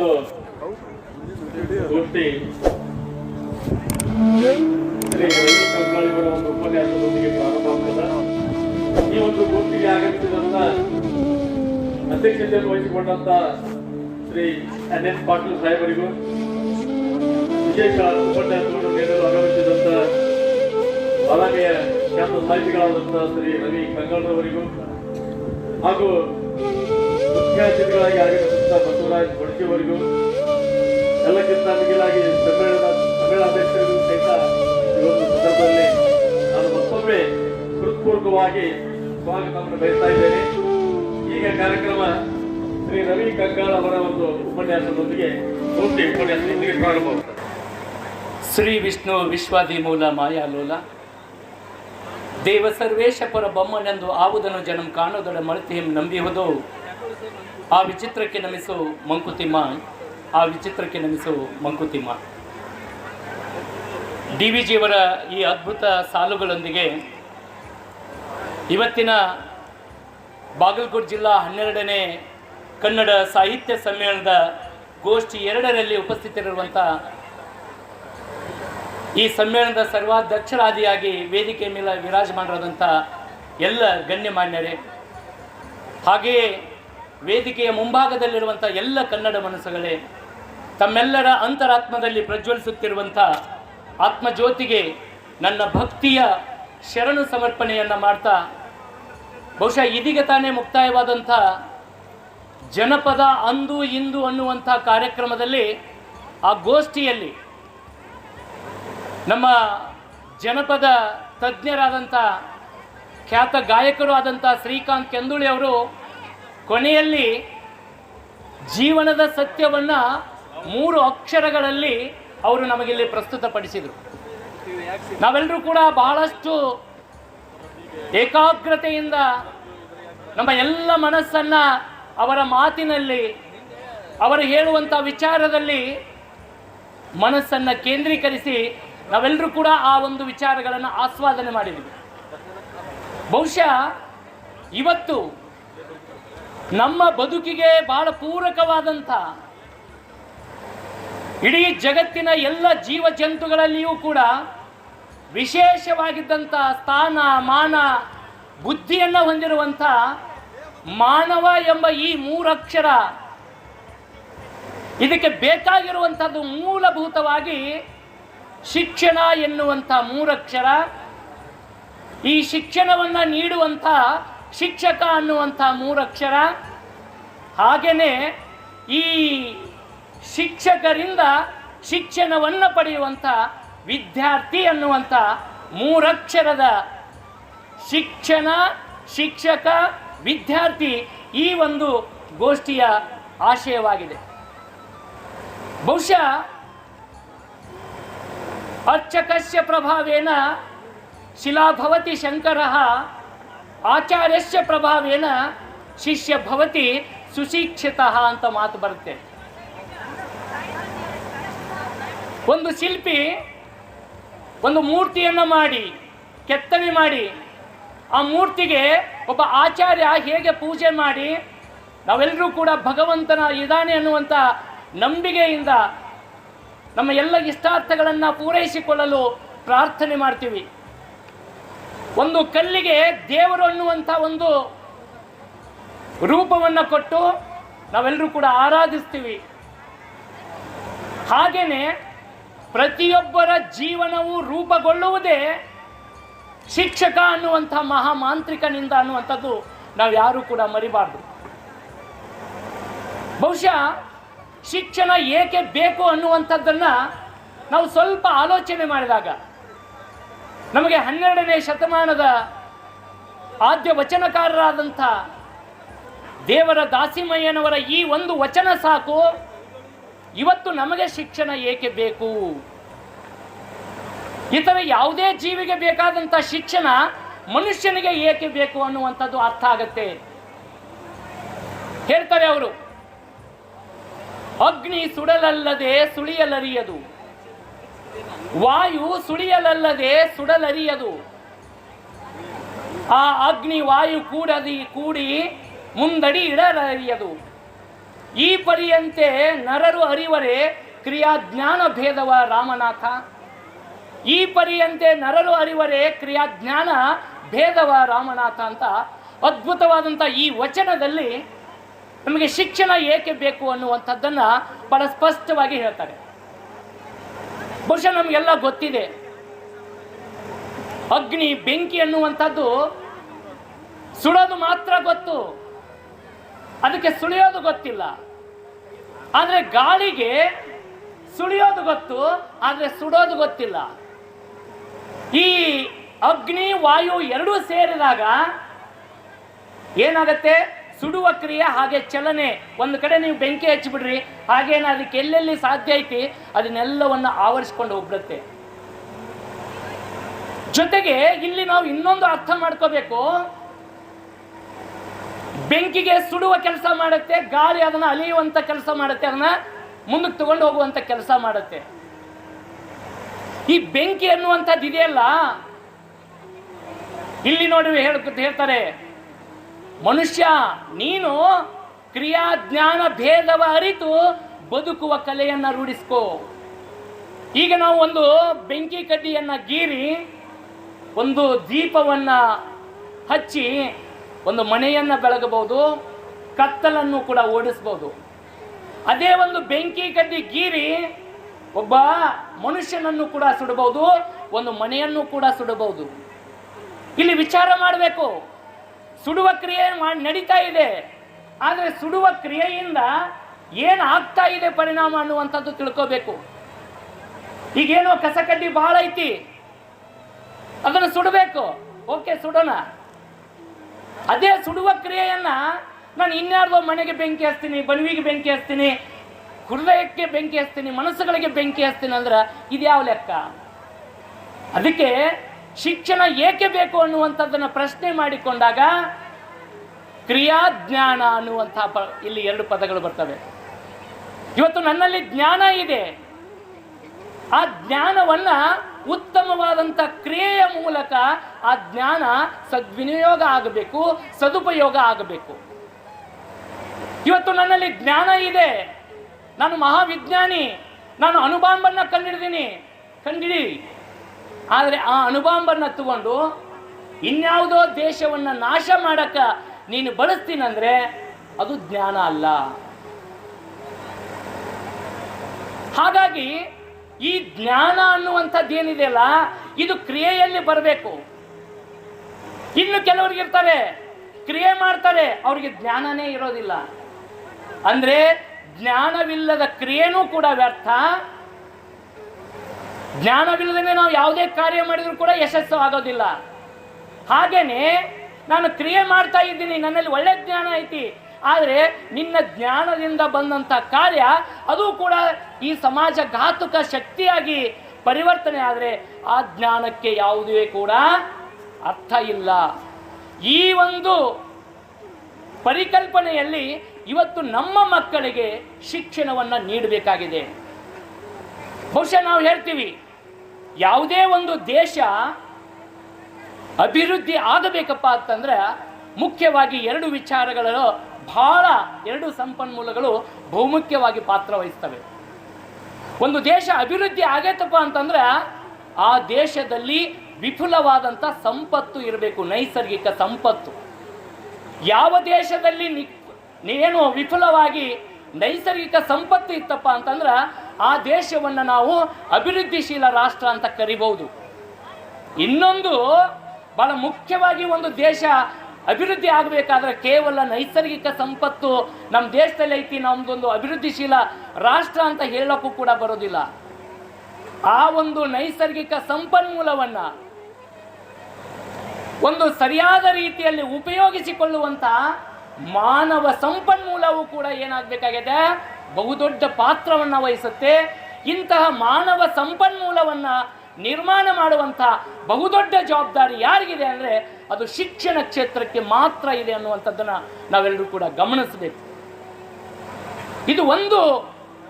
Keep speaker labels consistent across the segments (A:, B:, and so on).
A: ಒಂದು ಒಂದು ಉಪನ್ಯಾಸದೊಂದಿಗೆ ಪ್ರಾರಂಭವಾಗ್ತದೆ ಈ ಒಂದು ಗೋಷ್ಠಿಗೆ ಆಗಮಿಸಿದಂತ ಅಧ್ಯಕ್ಷತೆಯನ್ನು ವಹಿಸಿಕೊಂಡಂತ ಶ್ರೀ ಎನ್ ಎಸ್ ಪಾಟೀಲ್ ಸಾಹೇಬರಿಗೂ ವಿಶೇಷ ಉಪನ್ಯಾಸವನ್ನು ನೀಡಲು ಆಗಮಿಸಿದಂತ ಬಾಲಮೆಯ ಖ್ಯಾತ ಸಾಹಿತಿಗಳಾದಂಥ ಶ್ರೀ ರವಿ ಕಂಗಾಳರವರಿಗೂ ಹಾಗೂ ಮುಖ್ಯ ಅತಿಥಿಗಳಾಗಿ ಬಸವರಾಜ್ ಬಡಕಿಯವರಿಗೂ ಎಲ್ಲಕ್ಕಿಂತ ಮಿಗಿಲಾಗಿ ಸಮ್ಮೇಳನ, ಸಮ್ಮೇಳನಾಧ್ಯಕ್ಷರಿಗೂ ಸಹಿತ ಈ ಒಂದು ಸಂದರ್ಭದಲ್ಲಿ ನಾನು ಮತ್ತೊಮ್ಮೆ ಹೃತ್ಪೂರ್ವಕವಾಗಿ ಸ್ವಾಗತವನ್ನು ಬಯಸ್ತಾ ಇದ್ದೇನೆ. ಈಗ ಕಾರ್ಯಕ್ರಮ ಶ್ರೀ ರವಿ ಕಂಗಾಳ ಅವರ ಒಂದು ಉಪನ್ಯಾಸದೊಂದಿಗೆ ಪೂರ್ತಿ ಉಪನ್ಯಾಸದೊಂದಿಗೆ ಪ್ರಾರಂಭವಾಗುತ್ತದೆ
B: ಶ್ರೀ ವಿಷ್ಣು ವಿಶ್ವಾದಿ ಮೂಲ ಮಾಯಾಲೋಲ ದೇವ ಸರ್ವೇಶ ಪರ ಬೊಮ್ಮನೆಂದು ಆವುದನ್ನು ಜನಂ ಕಾಣೋದರ ಮಳತಿಹಿಂ ನಂಬಿಹುದು. ಆ ವಿಚಿತ್ರಕ್ಕೆ ನಮಿಸು ಮಂಕುತಿಮ್ಮ, ಆ ವಿಚಿತ್ರಕ್ಕೆ ನಮಿಸು ಮಂಕುತಿಮ್ಮ. ಡಿ ವಿ ಜಿಯವರ ಈ ಅದ್ಭುತ ಸಾಲುಗಳೊಂದಿಗೆ ಇವತ್ತಿನ ಬಾಗಲಕೋಟೆ ಜಿಲ್ಲಾ ಹನ್ನೆರಡನೇ ಕನ್ನಡ ಸಾಹಿತ್ಯ ಸಮ್ಮೇಳನದ ಗೋಷ್ಠಿ ಎರಡರಲ್ಲಿ ಉಪಸ್ಥಿತರಿರುವಂಥ ಈ ಸಮ್ಮೇಳನದ ಸರ್ವಾಧ್ಯಕ್ಷರಾದಿಯಾಗಿ ವೇದಿಕೆ ಮೇಲೆ ವಿರಾಜಮಾನರಾದಂಥ ಎಲ್ಲ ಗಣ್ಯಮಾನ್ಯರೇ, ಹಾಗೆಯೇ ವೇದಿಕೆಯ ಮುಂಭಾಗದಲ್ಲಿರುವಂಥ ಎಲ್ಲ ಕನ್ನಡ ಮನಸ್ಸುಗಳೇ, ತಮ್ಮೆಲ್ಲರ ಅಂತರಾತ್ಮದಲ್ಲಿ ಪ್ರಜ್ವಲಿಸುತ್ತಿರುವಂಥ ಆತ್ಮಜ್ಯೋತಿಗೆ ನನ್ನ ಭಕ್ತಿಯ ಶರಣು ಸಮರ್ಪಣೆಯನ್ನು ಮಾಡ್ತಾ, ಬಹುಶಃ ಇದೀಗ ತಾನೇ ಮುಕ್ತಾಯವಾದಂಥ ಜನಪದ ಅಂದು ಇಂದು ಅನ್ನುವಂಥ ಕಾರ್ಯಕ್ರಮದಲ್ಲಿ ಆ ಗೋಷ್ಠಿಯಲ್ಲಿ ನಮ್ಮ ಜನಪದ ತಜ್ಞರಾದಂಥ ಖ್ಯಾತ ಗಾಯಕರು ಆದಂಥ ಶ್ರೀಕಾಂತ್ ಕೆಂದುಳಿ ಅವರು ಕೊನೆಯಲ್ಲಿ ಜೀವನದ ಸತ್ಯವನ್ನು ಮೂರು ಅಕ್ಷರಗಳಲ್ಲಿ ಅವರು ನಮಗಿಲ್ಲಿ ಪ್ರಸ್ತುತಪಡಿಸಿದರು. ನಾವೆಲ್ಲರೂ ಕೂಡ ಬಹಳಷ್ಟು ಏಕಾಗ್ರತೆಯಿಂದ ನಮ್ಮ ಎಲ್ಲ ಮನಸ್ಸನ್ನು ಅವರ ಮಾತಿನಲ್ಲಿ, ಅವರು ಹೇಳುವಂಥ ವಿಚಾರದಲ್ಲಿ ಮನಸ್ಸನ್ನು ಕೇಂದ್ರೀಕರಿಸಿ ನಾವೆಲ್ಲರೂ ಕೂಡ ಆ ಒಂದು ವಿಚಾರಗಳನ್ನು ಆಸ್ವಾದನೆ ಮಾಡಿದ್ವಿ. ಬಹುಶಃ ಇವತ್ತು ನಮ್ಮ ಬದುಕಿಗೆ ಬಹಳ ಪೂರಕವಾದಂಥ ಇಡೀ ಜಗತ್ತಿನ ಎಲ್ಲ ಜೀವ ಜಂತುಗಳಲ್ಲಿಯೂ ಕೂಡ ವಿಶೇಷವಾಗಿದ್ದಂಥ ಸ್ಥಾನ, ಮಾನ, ಬುದ್ಧಿಯನ್ನು ಹೊಂದಿರುವಂಥ ಮಾನವ ಎಂಬ ಈ ಮೂರಕ್ಷರ ಇದಕ್ಕೆ ಬೇಕಾಗಿರುವಂಥದ್ದು ಮೂಲಭೂತವಾಗಿ ಶಿಕ್ಷಣ ಎನ್ನುವಂಥ ಮೂರಕ್ಷರ. ಈ ಶಿಕ್ಷಣವನ್ನು ನೀಡುವಂಥ ಶಿಕ್ಷಕ ಅನ್ನುವಂಥ ಮೂರಕ್ಷರ ಹಾಗೆಯೇ ಈ ಶಿಕ್ಷಕರಿಂದ ಶಿಕ್ಷಣವನ್ನು ಪಡೆಯುವಂಥ ವಿದ್ಯಾರ್ಥಿ ಅನ್ನುವಂಥ ಮೂರಕ್ಷರದ ಶಿಕ್ಷಣ, ಶಿಕ್ಷಕ, ವಿದ್ಯಾರ್ಥಿ ಈ ಒಂದು ಗೋಷ್ಠಿಯ ಆಶಯವಾಗಿದೆ. ಬಹುಶಃ ಅರ್ಚಕಸ್ಯ ಪ್ರಭಾವೇನ ಶಿಲಾಭವತಿ ಶಂಕರ ಆಚಾರ್ಯಸ್ಯ ಪ್ರಭಾವೇನ ಶಿಷ್ಯ ಭವತಿ ಸುಶಿಕ್ಷಿತ ಅಂತ ಮಾತು ಬರುತ್ತೆ. ಒಂದು ಶಿಲ್ಪಿ ಒಂದು ಮೂರ್ತಿಯನ್ನು ಮಾಡಿ, ಕೆತ್ತನೆ ಮಾಡಿ, ಆ ಮೂರ್ತಿಗೆ ಒಬ್ಬ ಆಚಾರ್ಯ ಹೇಗೆ ಪೂಜೆ ಮಾಡಿ, ನಾವೆಲ್ಲರೂ ಕೂಡ ಭಗವಂತನ ಇದಾನೆ ಅನ್ನುವಂಥ ನಂಬಿಕೆಯಿಂದ ನಮ್ಮ ಎಲ್ಲ ಇಷ್ಟಾರ್ಥಗಳನ್ನು ಪೂರೈಸಿಕೊಳ್ಳಲು ಪ್ರಾರ್ಥನೆ ಮಾಡ್ತೀವಿ. ಒಂದು ಕಲ್ಲಿಗೆ ದೇವರು ಅನ್ನುವಂಥ ಒಂದು ರೂಪವನ್ನು ಕೊಟ್ಟು ನಾವೆಲ್ಲರೂ ಕೂಡ ಆರಾಧಿಸ್ತೀವಿ. ಹಾಗೆಯೇ ಪ್ರತಿಯೊಬ್ಬರ ಜೀವನವು ರೂಪುಗೊಳ್ಳುವುದೇ ಶಿಕ್ಷಕ ಅನ್ನುವಂಥ ಮಹಾಮಾಂತ್ರಿಕನಿಂದ ಅನ್ನುವಂಥದ್ದು ನಾವು ಯಾರೂ ಕೂಡ ಮರಿಬಾರ್ದು. ಬಹುಶಃ ಶಿಕ್ಷಣ ಏಕೆ ಬೇಕು ಅನ್ನುವಂಥದ್ದನ್ನು ನಾವು ಸ್ವಲ್ಪ ಆಲೋಚನೆ ಮಾಡಿದಾಗ ನಮಗೆ ಹನ್ನೆರಡನೇ ಶತಮಾನದ ಆದ್ಯ ವಚನಕಾರರಾದಂಥ ದೇವರ ದಾಸಿಮಯ್ಯನವರ ಈ ಒಂದು ವಚನ ಸಾಕು. ಇವತ್ತು ನಮಗೆ ಶಿಕ್ಷಣ ಏಕೆ ಬೇಕು? ಇತರ ಯಾವುದೇ ಜೀವಿಗೆ ಬೇಕಾದಂಥ ಶಿಕ್ಷಣ ಮನುಷ್ಯನಿಗೆ ಏಕೆ ಬೇಕು ಅನ್ನುವಂಥದ್ದು ಅರ್ಥ ಆಗತ್ತೆ. ಹೇಳ್ತಾರೆ ಅವರು, ಅಗ್ನಿ ಸುಡಲಲ್ಲದೆ ಸುಳಿಯಲರಿಯದು. ವಾಯು ಸುಳಿಯಲಲ್ಲದೆ ಸುಡಲರಿಯದು. ಆ ಅಗ್ನಿ ವಾಯು ಕೂಡದಿ ಕೂಡಿ ಮುಂದಡಿ ಇಡಲರಿಯದು. ಈ ಪರಿಯಂತೆ ನರರು ಅರಿವರೆ ಕ್ರಿಯಾ ಜ್ಞಾನ ಭೇದವ ರಾಮನಾಥ. ಈ ಪರಿಯಂತೆ ನರರು ಅರಿವರೆ ಕ್ರಿಯಾ ಜ್ಞಾನ ಭೇದವ ರಾಮನಾಥ ಅಂತ ಅದ್ಭುತವಾದಂಥ ಈ ವಚನದಲ್ಲಿ ನಮಗೆ ಶಿಕ್ಷಣ ಏಕೆ ಬೇಕು ಅನ್ನುವಂಥದ್ದನ್ನು ಬಹಳ ಸ್ಪಷ್ಟವಾಗಿ ಹೇಳ್ತಾರೆ. ಬಹುಶಃ ನಮಗೆಲ್ಲ ಗೊತ್ತಿದೆ. ಅಗ್ನಿ, ಬೆಂಕಿ ಅನ್ನುವಂಥದ್ದು ಸುಡೋದು ಮಾತ್ರ ಗೊತ್ತು. ಅದಕ್ಕೆ ಸುಳಿಯೋದು ಗೊತ್ತಿಲ್ಲ. ಆದರೆ ಗಾಳಿಗೆ ಸುಳಿಯೋದು ಗೊತ್ತು, ಆದರೆ ಸುಡೋದು ಗೊತ್ತಿಲ್ಲ. ಈ ಅಗ್ನಿ, ವಾಯು ಎರಡೂ ಸೇರಿದಾಗ ಏನಾಗತ್ತೆ? ಸುಡುವ ಕ್ರಿಯೆ ಹಾಗೆ ಚಲನೆ. ಒಂದು ಕಡೆ ನೀವು ಬೆಂಕಿ ಹಚ್ಚಿಬಿಡ್ರಿ, ಹಾಗೇನ ಅದಕ್ಕೆ ಎಲ್ಲೆಲ್ಲಿ ಸಾಧ್ಯ ಐತಿ, ಅದನ್ನೆಲ್ಲವನ್ನ ಆವರಿಸ್ಕೊಂಡು ಹೋಗ್ಬಿಡುತ್ತೆ. ಜೊತೆಗೆ ಇಲ್ಲಿ ನಾವು ಇನ್ನೊಂದು ಅರ್ಥ ಮಾಡ್ಕೋಬೇಕು. ಬೆಂಕಿಗೆ ಸುಡುವ ಕೆಲಸ ಮಾಡುತ್ತೆ, ಗಾಳಿ ಅದನ್ನ ಅಲಿಯುವಂತ ಕೆಲಸ ಮಾಡುತ್ತೆ, ಅದನ್ನ ಮುಂದಕ್ಕೆ ತಗೊಂಡು ಹೋಗುವಂತ ಕೆಲಸ ಮಾಡುತ್ತೆ. ಈ ಬೆಂಕಿ ಅನ್ನುವಂಥದ್ದು ಇದೆಯಲ್ಲ ಇಲ್ಲಿ ನೋಡಿ ಹೇಳ ಹೇಳ್ತಾರೆ. ಮನುಷ್ಯ, ನೀನು ಕ್ರಿಯಾ ಜ್ಞಾನ ಭೇದವ ಅರಿತು ಬದುಕುವ ಕಲೆಯನ್ನ ರೂಢಿಸ್ಕೋ. ಈಗ ನಾವು ಒಂದು ಬೆಂಕಿ ಕಡ್ಡಿಯನ್ನ ಗೀರಿ, ಒಂದು ದೀಪವನ್ನ ಹಚ್ಚಿ ಒಂದು ಮನೆಯನ್ನ ಬೆಳಗಬಹುದು, ಕತ್ತಲನ್ನು ಕೂಡ ಓಡಿಸ್ಬೋದು. ಅದೇ ಒಂದು ಬೆಂಕಿ ಕಡ್ಡಿ ಗೀರಿ ಒಬ್ಬ ಮನುಷ್ಯನನ್ನು ಕೂಡ ಸುಡಬಹುದು, ಒಂದು ಮನೆಯನ್ನು ಕೂಡ ಸುಡಬಹುದು. ಇಲ್ಲಿ ವಿಚಾರ ಮಾಡಬೇಕು. ಸುಡುವ ಕ್ರಿಯೆ ಮಾ- ನಡೀತಾ ಇದೆ. ಆದರೆ ಸುಡುವ ಕ್ರಿಯೆಯಿಂದ ಏನು ಆಗ್ತಾ ಇದೆ ಪರಿಣಾಮ ಅನ್ನುವಂಥದ್ದು ತಿಳ್ಕೋಬೇಕು. ಈಗೇನೋ ಕಸಕಡ್ಡಿ ಭಾಳ ಐತಿ. ಅದನ್ನು ಸುಡಬೇಕು. ಓಕೆ, ಸುಡೋಣ. ಅದೇ ಸುಡುವ ಕ್ರಿಯೆಯನ್ನ ನಾನು ಇನ್ಯಾರ್ದೋ ಮನೆಗೆ ಬೆಂಕಿ ಹಚ್ತೀನಿ, ಬನ್ವಿಗೆ ಬೆಂಕಿ ಹಚ್ತೀನಿ, ಹೃದಯಕ್ಕೆ ಬೆಂಕಿ ಹಚ್ತೀನಿ, ಮನಸ್ಸುಗಳಿಗೆ ಬೆಂಕಿ ಹಚ್ತೀನಿ ಅಂದ್ರೆ ಇದ್ಯಾವ ಲೆಕ್ಕ? ಅದಕ್ಕೆ ಶಿಕ್ಷಣ ಏಕೆ ಬೇಕು ಅನ್ನುವಂಥದ್ದನ್ನು ಪ್ರಶ್ನೆ ಮಾಡಿಕೊಂಡಾಗ ಕ್ರಿಯಾಜ್ಞಾನ ಅನ್ನುವಂತಹ ಪ, ಇಲ್ಲಿ ಎರಡು ಪದಗಳು ಬರ್ತವೆ. ಇವತ್ತು ನನ್ನಲ್ಲಿ ಜ್ಞಾನ ಇದೆ. ಆ ಜ್ಞಾನವನ್ನು ಉತ್ತಮವಾದಂಥ ಕ್ರಿಯೆಯ ಮೂಲಕ ಆ ಜ್ಞಾನ ಸದ್ವಿನಿಯೋಗ ಆಗಬೇಕು, ಸದುಪಯೋಗ ಆಗಬೇಕು. ಇವತ್ತು ನನ್ನಲ್ಲಿ ಜ್ಞಾನ ಇದೆ. ನಾನು ಮಹಾವಿಜ್ಞಾನಿ. ನಾನು ಅನುಬಾಂಬನ್ನು ಕಂಡಿಡಿದೀನಿ ಕಂಡಿಡಿ. ಆದರೆ ಆ ಅಣುಬಾಂಬನ್ನು ತಗೊಂಡು ಇನ್ಯಾವುದೋ ದೇಶವನ್ನು ನಾಶ ಮಾಡಕ್ಕ ನೀನು ಬಳಸ್ತೀನಂದ್ರೆ ಅದು ಜ್ಞಾನ ಅಲ್ಲ. ಹಾಗಾಗಿ ಈ ಜ್ಞಾನ ಅನ್ನುವಂಥದ್ದು ಏನಿದೆಯಲ್ಲ ಇದು ಕ್ರಿಯೆಯಲ್ಲಿ ಬರಬೇಕು. ಇನ್ನು ಕೆಲವರಿಗೆ ಇರ್ತಾರೆ, ಕ್ರಿಯೆ ಮಾಡ್ತಾರೆ, ಅವ್ರಿಗೆ ಜ್ಞಾನನೇ ಇರೋದಿಲ್ಲ. ಅಂದ್ರೆ ಜ್ಞಾನವಿಲ್ಲದ ಕ್ರಿಯೆನೂ ಕೂಡ ವ್ಯರ್ಥ ಜ್ಞಾನವಿಲ್ಲದೇ ನಾವು ಯಾವುದೇ ಕಾರ್ಯ ಮಾಡಿದರೂ ಕೂಡ ಯಶಸ್ಸು ಆಗೋದಿಲ್ಲ. ಹಾಗೇನೆ ನಾನು ಕ್ರಿಯೆ ಮಾಡ್ತಾ ಇದ್ದೀನಿ, ನನ್ನಲ್ಲಿ ಒಳ್ಳೆ ಜ್ಞಾನ ಐತಿ, ಆದರೆ ನಿನ್ನ ಜ್ಞಾನದಿಂದ ಬಂದಂಥ ಕಾರ್ಯ ಅದು ಕೂಡ ಈ ಸಮಾಜ ಘಾತುಕ ಶಕ್ತಿಯಾಗಿ ಪರಿವರ್ತನೆ ಆದರೆ ಆ ಜ್ಞಾನಕ್ಕೆ ಯಾವುದೇ ಕೂಡ ಅರ್ಥ ಇಲ್ಲ. ಈ ಒಂದು ಪರಿಕಲ್ಪನೆಯಲ್ಲಿ ಇವತ್ತು ನಮ್ಮ ಮಕ್ಕಳಿಗೆ ಶಿಕ್ಷಣವನ್ನು ನೀಡಬೇಕಾಗಿದೆ. ಬಹುಶಃ ನಾವು ಹೇಳ್ತೀವಿ ಯಾವುದೇ ಒಂದು ದೇಶ ಅಭಿವೃದ್ಧಿ ಆಗಬೇಕಪ್ಪ ಅಂತಂದ್ರೆ ಮುಖ್ಯವಾಗಿ ಎರಡು ವಿಚಾರಗಳು ಬಹಳ ಎರಡು ಸಂಪನ್ಮೂಲಗಳು ಬಹುಮುಖ್ಯವಾಗಿ ಪಾತ್ರ ವಹಿಸ್ತವೆ. ಒಂದು ದೇಶ ಅಭಿವೃದ್ಧಿ ಆಗೈತಪ್ಪ ಅಂತಂದ್ರೆ ಆ ದೇಶದಲ್ಲಿ ವಿಫುಲವಾದಂಥ ಸಂಪತ್ತು ಇರಬೇಕು, ನೈಸರ್ಗಿಕ ಸಂಪತ್ತು. ಯಾವ ದೇಶದಲ್ಲಿ ಏನು ವಿಪುಲವಾಗಿ ನೈಸರ್ಗಿಕ ಸಂಪತ್ತು ಇತ್ತಪ್ಪ ಅಂತಂದ್ರೆ ಆ ದೇಶವನ್ನು ನಾವು ಅಭಿವೃದ್ಧಿಶೀಲ ರಾಷ್ಟ್ರ ಅಂತ ಕರಿಬಹುದು. ಇನ್ನೊಂದು ಬಹಳ ಮುಖ್ಯವಾಗಿ ಒಂದು ದೇಶ ಅಭಿವೃದ್ಧಿ ಆಗಬೇಕಾದ್ರೆ ಕೇವಲ ನೈಸರ್ಗಿಕ ಸಂಪತ್ತು ನಮ್ಮ ದೇಶದಲ್ಲಿ ಐತಿ, ನಮ್ದೊಂದು ಅಭಿವೃದ್ಧಿಶೀಲ ರಾಷ್ಟ್ರ ಅಂತ ಹೇಳೋಕ್ಕೂ ಕೂಡ ಬರೋದಿಲ್ಲ. ಆ ಒಂದು ನೈಸರ್ಗಿಕ ಸಂಪನ್ಮೂಲವನ್ನು ಒಂದು ಸರಿಯಾದ ರೀತಿಯಲ್ಲಿ ಉಪಯೋಗಿಸಿಕೊಳ್ಳುವಂಥ ಮಾನವ ಸಂಪನ್ಮೂಲವು ಕೂಡ ಏನಾಗಬೇಕಾಗಿದೆ? ಬಹುದೊಡ್ಡ ಪಾತ್ರವನ್ನು ವಹಿಸುತ್ತೆ. ಇಂತಹ ಮಾನವ ಸಂಪನ್ಮೂಲವನ್ನು ನಿರ್ಮಾಣ ಮಾಡುವಂಥ ಬಹುದೊಡ್ಡ ಜವಾಬ್ದಾರಿ ಯಾರಿಗಿದೆ ಅಂದರೆ ಅದು ಶಿಕ್ಷಣ ಕ್ಷೇತ್ರಕ್ಕೆ ಮಾತ್ರ ಇದೆ ಅನ್ನುವಂಥದ್ದನ್ನು ನಾವೆಲ್ಲರೂ ಕೂಡ ಗಮನಿಸಬೇಕು. ಇದು ಒಂದು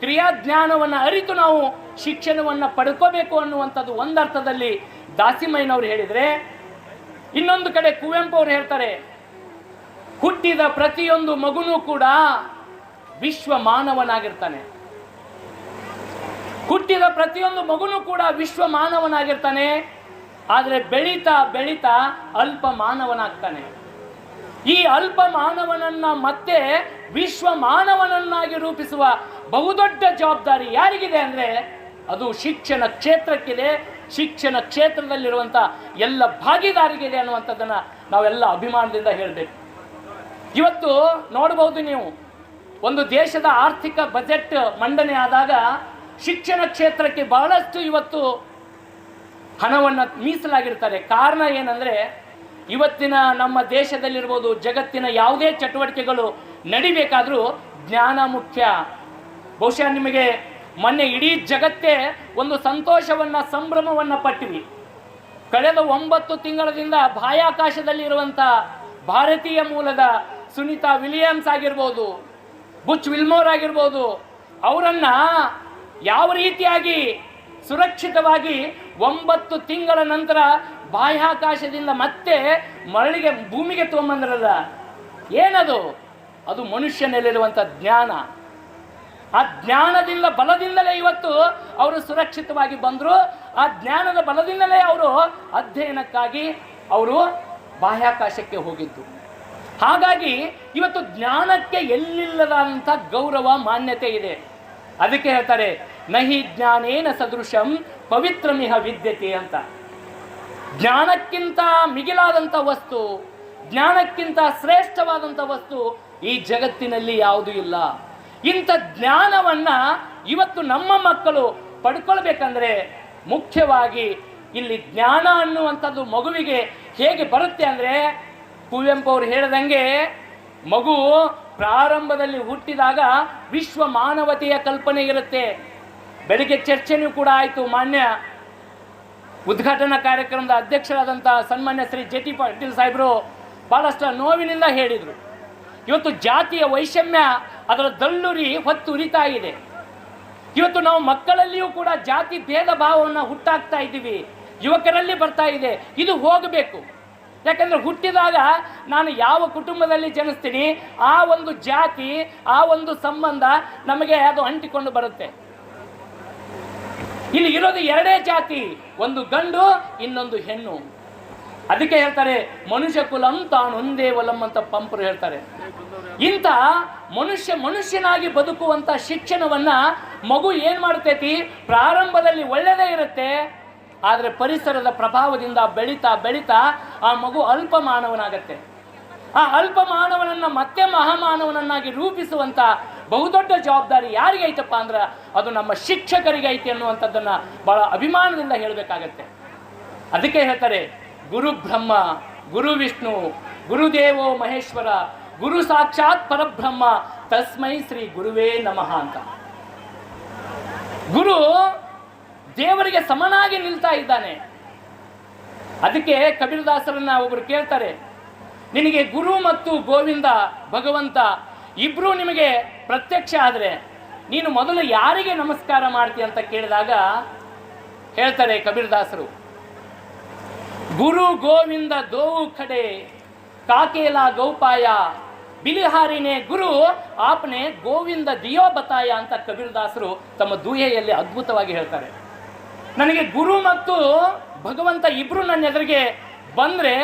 B: ಕ್ರಿಯಾಜ್ಞಾನವನ್ನು ಅರಿತು ನಾವು ಶಿಕ್ಷಣವನ್ನು ಪಡ್ಕೋಬೇಕು ಅನ್ನುವಂಥದ್ದು ಒಂದರ್ಥದಲ್ಲಿ ದಾಸಿಮಯ್ಯನವರು ಹೇಳಿದರೆ, ಇನ್ನೊಂದು ಕಡೆ ಕುವೆಂಪು ಅವರು ಹೇಳ್ತಾರೆ, ಹುಟ್ಟಿದ ಪ್ರತಿಯೊಂದು ಮಗುನೂ ಕೂಡ ವಿಶ್ವ ಮಾನವನಾಗಿರ್ತಾನೆ ಹುಟ್ಟಿದ ಪ್ರತಿಯೊಂದು ಮಗುನು ಕೂಡ ವಿಶ್ವ ಮಾನವನಾಗಿರ್ತಾನೆ ಆದರೆ ಬೆಳೀತಾ ಬೆಳೀತಾ ಅಲ್ಪ ಮಾನವನಾಗ್ತಾನೆ ಈ ಅಲ್ಪ ಮಾನವನನ್ನ ಮತ್ತೆ ವಿಶ್ವ ಮಾನವನನ್ನಾಗಿ ರೂಪಿಸುವ ಬಹುದೊಡ್ಡ ಜವಾಬ್ದಾರಿ ಯಾರಿಗಿದೆ ಅಂದರೆ, ಅದು ಶಿಕ್ಷಣ ಕ್ಷೇತ್ರಕ್ಕಿದೆ. ಶಿಕ್ಷಣ ಕ್ಷೇತ್ರದಲ್ಲಿರುವಂಥ ಎಲ್ಲ ಭಾಗಿದಾರಿಗಿದೆ ಅನ್ನುವಂಥದ್ದನ್ನು ನಾವೆಲ್ಲ ಅಭಿಮಾನದಿಂದ ಹೇಳಬೇಕು. ಇವತ್ತು ನೋಡಬಹುದು ನೀವು ಒಂದು ದೇಶದ ಆರ್ಥಿಕ ಬಜೆಟ್ ಮಂಡನೆ ಆದಾಗ ಶಿಕ್ಷಣ ಕ್ಷೇತ್ರಕ್ಕೆ ಬಹಳಷ್ಟು ಇವತ್ತು ಹಣವನ್ನು ಮೀಸಲಾಗಿರ್ತಾರೆ. ಕಾರಣ ಏನಂದರೆ, ಇವತ್ತಿನ ನಮ್ಮ ದೇಶದಲ್ಲಿರ್ಬೋದು, ಜಗತ್ತಿನ ಯಾವುದೇ ಚಟುವಟಿಕೆಗಳು ನಡಿಬೇಕಾದರೂ ಜ್ಞಾನ ಮುಖ್ಯ. ಬಹುಶಃ ನಿಮಗೆ ಮೊನ್ನೆ ಇಡೀ ಜಗತ್ತೇ ಒಂದು ಸಂತೋಷವನ್ನು, ಸಂಭ್ರಮವನ್ನು ಪಟ್ಟಿವಿ ಕಳೆದ ಒಂಬತ್ತು ತಿಂಗಳದಿಂದ ಬಾಹ್ಯಾಕಾಶದಲ್ಲಿರುವಂಥ ಭಾರತೀಯ ಮೂಲದ ಸುನೀತಾ ವಿಲಿಯಮ್ಸ್ ಆಗಿರ್ಬೋದು ಬುಚ್ ವಿಲ್ಮೋರ್ ಆಗಿರ್ಬೋದು ಅವರನ್ನು ಯಾವ ರೀತಿಯಾಗಿ ಸುರಕ್ಷಿತವಾಗಿ ಒಂಬತ್ತು ತಿಂಗಳ ನಂತರ ಬಾಹ್ಯಾಕಾಶದಿಂದ ಮತ್ತೆ ಮರಳಿಗೆ ಭೂಮಿಗೆ ತೊಗೊಂಬಂದ್ರಲ್ಲ? ಏನದು? ಅದು ಮನುಷ್ಯನಲ್ಲಿರುವಂಥ ಜ್ಞಾನ. ಆ ಜ್ಞಾನದಿಂದ ಬಲದಿಂದಲೇ ಇವತ್ತು ಅವರು ಸುರಕ್ಷಿತವಾಗಿ ಬಂದರು. ಆ ಜ್ಞಾನದ ಬಲದಿಂದಲೇ ಅವರು ಅಧ್ಯಯನಕ್ಕಾಗಿ ಅವರು ಬಾಹ್ಯಾಕಾಶಕ್ಕೆ ಹೋಗಿದ್ದು. ಹಾಗಾಗಿ ಇವತ್ತು ಜ್ಞಾನಕ್ಕೆ ಎಲ್ಲಿಲ್ಲದಂಥ ಗೌರವ ಮಾನ್ಯತೆ ಇದೆ. ಅದಕ್ಕೆ ಹೇಳ್ತಾರೆ, ನಹಿ ಜ್ಞಾನೇನ ಸದೃಶಂ ಪವಿತ್ರಮಿಹ ವಿದ್ಯತೆ ಅಂತ. ಜ್ಞಾನಕ್ಕಿಂತ ಮಿಗಿಲಾದಂಥ ವಸ್ತು, ಜ್ಞಾನಕ್ಕಿಂತ ಶ್ರೇಷ್ಠವಾದಂಥ ವಸ್ತು ಈ ಜಗತ್ತಿನಲ್ಲಿ ಯಾವುದೂ ಇಲ್ಲ. ಇಂಥ ಜ್ಞಾನವನ್ನ ಇವತ್ತು ನಮ್ಮ ಮಕ್ಕಳು ಪಡ್ಕೊಳ್ಬೇಕಂದ್ರೆ ಮುಖ್ಯವಾಗಿ ಇಲ್ಲಿ ಜ್ಞಾನ ಅನ್ನುವಂಥದ್ದು ಮಗುವಿಗೆ ಹೇಗೆ ಬರುತ್ತೆ ಅಂದರೆ ಕುವೆಂಪು ಅವರು ಹೇಳಿದಂಗೆ ಮಗು ಪ್ರಾರಂಭದಲ್ಲಿ ಹುಟ್ಟಿದಾಗ ವಿಶ್ವ ಮಾನವತೆಯ ಕಲ್ಪನೆ ಇರುತ್ತೆ. ಬೆಳಿಗ್ಗೆ ಚರ್ಚೆನೂ ಕೂಡ ಆಯಿತು ಮಾನ್ಯ. ಉದ್ಘಾಟನಾ ಕಾರ್ಯಕ್ರಮದ ಅಧ್ಯಕ್ಷರಾದಂಥ ಸನ್ಮಾನ್ಯ ಶ್ರೀ ಜೆ ಟಿ ಪಾಟೀಲ್ ಸಾಹೇಬರು ಭಾಳಷ್ಟು ನೋವಿನಿಂದ ಹೇಳಿದರು. ಇವತ್ತು ಜಾತಿಯ ವೈಷಮ್ಯ ಅದರ ದಳ್ಳುರಿ ಹೊತ್ತು ಉರಿತಾ ಇದೆ. ಇವತ್ತು ನಾವು ಮಕ್ಕಳಲ್ಲಿಯೂ ಕೂಡ ಜಾತಿ ಭೇದ ಭಾವವನ್ನು ಹುಟ್ಟಾಕ್ತಾ ಇದ್ದೀವಿ. ಯುವಕರಲ್ಲಿ ಬರ್ತಾ ಇದೆ. ಇದು ಹೋಗಬೇಕು. ಯಾಕಂದ್ರೆ ಹುಟ್ಟಿದಾಗ ನಾನು ಯಾವ ಕುಟುಂಬದಲ್ಲಿ ಜನಿಸ್ತೀನಿ, ಆ ಒಂದು ಜಾತಿ, ಆ ಒಂದು ಸಂಬಂಧ ನಮಗೆ ಅದು ಅಂಟಿಕೊಂಡು ಬರುತ್ತೆ. ಇಲ್ಲಿ ಇರೋದು ಎರಡೇ ಜಾತಿ, ಒಂದು ಗಂಡು, ಇನ್ನೊಂದು ಹೆಣ್ಣು. ಅದಕ್ಕೆ ಹೇಳ್ತಾರೆ, ಮನುಷ್ಯ ಕುಲಂ ತಾನೊಂದೇ ಒಲಂ ಅಂತ ಪಂಪರು ಹೇಳ್ತಾರೆ. ಇಂಥ ಮನುಷ್ಯ ಮನುಷ್ಯನಾಗಿ ಬದುಕುವಂತ ಶಿಕ್ಷಣವನ್ನ ಮಗು ಏನು ಮಾಡ್ತೈತಿ? ಪ್ರಾರಂಭದಲ್ಲಿ ಒಳ್ಳೆಯದೇ ಇರುತ್ತೆ ಆದರೆ ಪರಿಸರದ ಪ್ರಭಾವದಿಂದ ಬೆಳೀತಾ ಬೆಳೀತಾ ಆ ಮಗು ಅಲ್ಪ ಮಾನವನಾಗತ್ತೆ. ಆ ಅಲ್ಪ ಮಾನವನನ್ನು ಮತ್ತೆ ಮಹಾಮಾನವನನ್ನಾಗಿ ರೂಪಿಸುವಂಥ ಬಹುದೊಡ್ಡ ಜವಾಬ್ದಾರಿ ಯಾರಿಗೆ ಐತಪ್ಪ ಅಂದ್ರೆ ಅದು ನಮ್ಮ ಶಿಕ್ಷಕರಿಗೆ ಐತಿ ಅನ್ನುವಂಥದ್ದನ್ನು ಬಹಳ ಅಭಿಮಾನದಿಂದ ಹೇಳಬೇಕಾಗತ್ತೆ. ಅದಕ್ಕೆ ಹೇಳ್ತಾರೆ, ಗುರು ಬ್ರಹ್ಮ, ಗುರು ವಿಷ್ಣು ಗುರುದೇವೋ ಮಹೇಶ್ವರ, ಗುರು ಸಾಕ್ಷಾತ್ ಪರಬ್ರಹ್ಮ, ತಸ್ಮೈ ಶ್ರೀ ಗುರುವೇ ನಮಃ ಅಂತ. ಗುರು ದೇವರಿಗೆ ಸಮನಾಗಿ ನಿಲ್ತಾ ಇದ್ದಾನೆ. ಅದಕ್ಕೆ ಕಬೀರದಾಸರನ್ನ ಒಬ್ಬರು ಕೇಳ್ತಾರೆ, ನಿನಗೆ ಗುರು ಮತ್ತು ಗೋವಿಂದ, ಭಗವಂತ ಇಬ್ಬರೂ ನಿಮಗೆ ಪ್ರತ್ಯಕ್ಷ ಆದರೆ ನೀನು ಮೊದಲು ಯಾರಿಗೆ ನಮಸ್ಕಾರ ಮಾಡ್ತೀಯ ಅಂತ ಕೇಳಿದಾಗ ಹೇಳ್ತಾರೆ ಕಬೀರದಾಸರು, ಗುರು ಗೋವಿಂದ ದೋವು ಕಡೆ ಕಾಕೇಲ ಗೌಪಾಯ, ಬಿಲಿಹಾರಿನೇ ಗುರು, ಆಪ್ನೆ ಗೋವಿಂದ ದಿಯೋ ಬತಾಯ ಅಂತ ಕಬೀರದಾಸರು ತಮ್ಮ ದೂಹೆಯಲ್ಲಿ ಅದ್ಭುತವಾಗಿ ಹೇಳ್ತಾರೆ. ನನಗೆ ಗುರು ಮತ್ತು ಭಗವಂತ ಇಬ್ಬರು ನನ್ನ ಎದುರಿಗೆ ಬಂದ್ರೆ